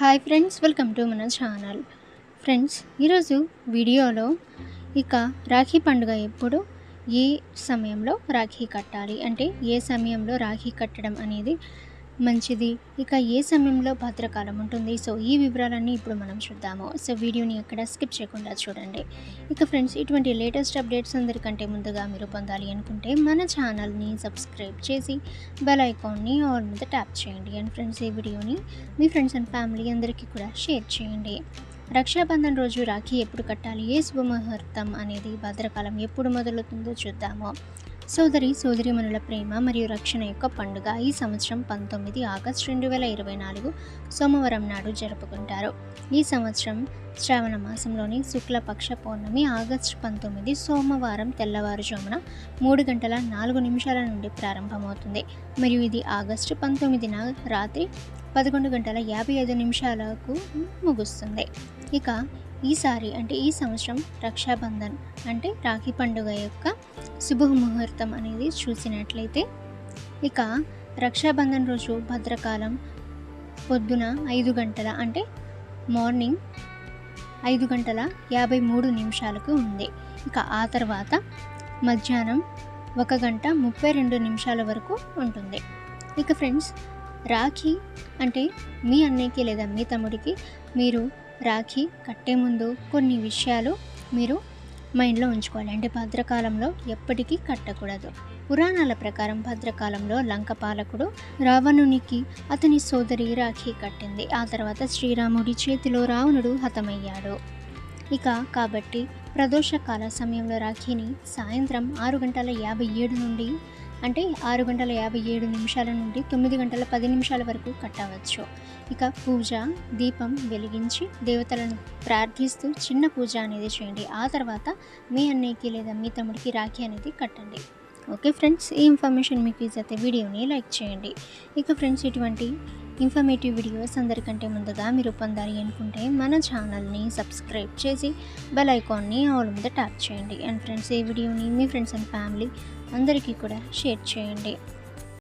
Hi friends welcome to మన channel friends ఈరోజు వీడియోలో ఇక రాఖీ పండుగ ఎప్పుడు ఏ సమయంలో రాఖీ కట్టాలి? అంటే ఏ సమయంలో రాఖీ కట్టడం అనేది మంచిది. ఇక ఏ సమయంలో భద్రకాలం ఉంటుంది? సో ఈ వివరాలన్నీ ఇప్పుడు మనం చూద్దాము. సో వీడియోని ఎక్కడ స్కిప్ చేయకుండా చూడండి. ఇక ఫ్రెండ్స్ ఇటువంటి లేటెస్ట్ అప్డేట్స్ అందరికంటే ముందుగా మీరు పొందాలి అనుకుంటే మన ఛానల్ని సబ్స్క్రైబ్ చేసి బెల్ ఐకాన్ని ఆల్ మీద ట్యాప్ చేయండి. అండ్ ఫ్రెండ్స్ ఈ వీడియోని మీ ఫ్రెండ్స్ అండ్ ఫ్యామిలీ అందరికీ కూడా షేర్ చేయండి. రక్షాబంధన్ రోజు రాఖీ ఎప్పుడు కట్టాలి? ఏ శుభముహూర్తం అనేది భద్రకాలం ఎప్పుడు మొదలవుతుందో చూద్దాము. సోదరి సోదరిమణుల ప్రేమ మరియు రక్షణ యొక్క పండుగ ఈ సంవత్సరం పంతొమ్మిది ఆగస్టు రెండు వేల ఇరవై నాలుగు సోమవారం నాడు జరుపుకుంటారు. ఈ సంవత్సరం శ్రావణ మాసంలోని శుక్లపక్ష పౌర్ణమి ఆగస్టు పంతొమ్మిది సోమవారం తెల్లవారుజామున మూడు గంటల నాలుగు నిమిషాల నుండి ప్రారంభమవుతుంది. మరియు ఇది ఆగస్టు పంతొమ్మిదిన రాత్రి పదకొండు గంటల యాభై ఐదు నిమిషాలకు ముగుస్తుంది. ఇక ఈసారి అంటే ఈ సంవత్సరం రక్షాబంధన్ అంటే రాఖీ పండుగ యొక్క శుభ ముహూర్తం అనేది చూసినట్లయితే ఇక రక్షాబంధన్ రోజు భద్రకాలం పొద్దున ఐదు గంటల అంటే మార్నింగ్ ఐదు గంటల యాభై మూడు నిమిషాలకు ఉంది. ఇక ఆ తర్వాత మధ్యాహ్నం ఒక గంట ముప్పై రెండు నిమిషాల వరకు ఉంటుంది. ఇక ఫ్రెండ్స్ రాఖీ అంటే మీ అన్నయ్యకి లేదా మీ తమ్ముడికి మీరు రాఖీ కట్టే ముందు కొన్ని విషయాలు మీరు మైండ్లో ఉంచుకోవాలి. అంటే భద్రకాలంలో ఎప్పటికీ కట్టకూడదు. పురాణాల ప్రకారం భద్రకాలంలో లంక పాలకుడు రావణునికి అతని సోదరి రాఖీ కట్టింది. ఆ తర్వాత శ్రీరాముడి చేతిలో రావణుడు హతమయ్యాడు. ఇక కాబట్టి ప్రదోషకాల సమయంలో రాఖీని సాయంత్రం ఆరు గంటల యాభై ఏడు నుండి అంటే ఆరు గంటల యాభై ఏడు నిమిషాల నుండి తొమ్మిది గంటల పది నిమిషాల వరకు కట్టవచ్చు. ఇక పూజ దీపం వెలిగించి దేవతలను ప్రార్థిస్తూ చిన్న పూజ అనేది చేయండి. ఆ తర్వాత మీ అన్నయ్యకి లేదా మీ తమ్ముడికి రాఖీ అనేది కట్టండి. ఓకే ఫ్రెండ్స్ ఈ ఇన్ఫర్మేషన్ మీకు అయితే వీడియోని లైక్ చేయండి. ఇక ఫ్రెండ్స్ ఇటువంటి ఇన్ఫర్మేటివ్ వీడియోస్ అందరికంటే ముందుగా మీరు పొందాలి అనుకుంటే మన ఛానల్ని సబ్స్క్రైబ్ చేసి బెల్ ఐకాన్ని ఆల్ మీద ట్యాప్ చేయండి. అండ్ ఫ్రెండ్స్ ఈ వీడియోని మీ ఫ్రెండ్స్ అండ్ ఫ్యామిలీ అందరికీ కూడా షేర్ చేయండి.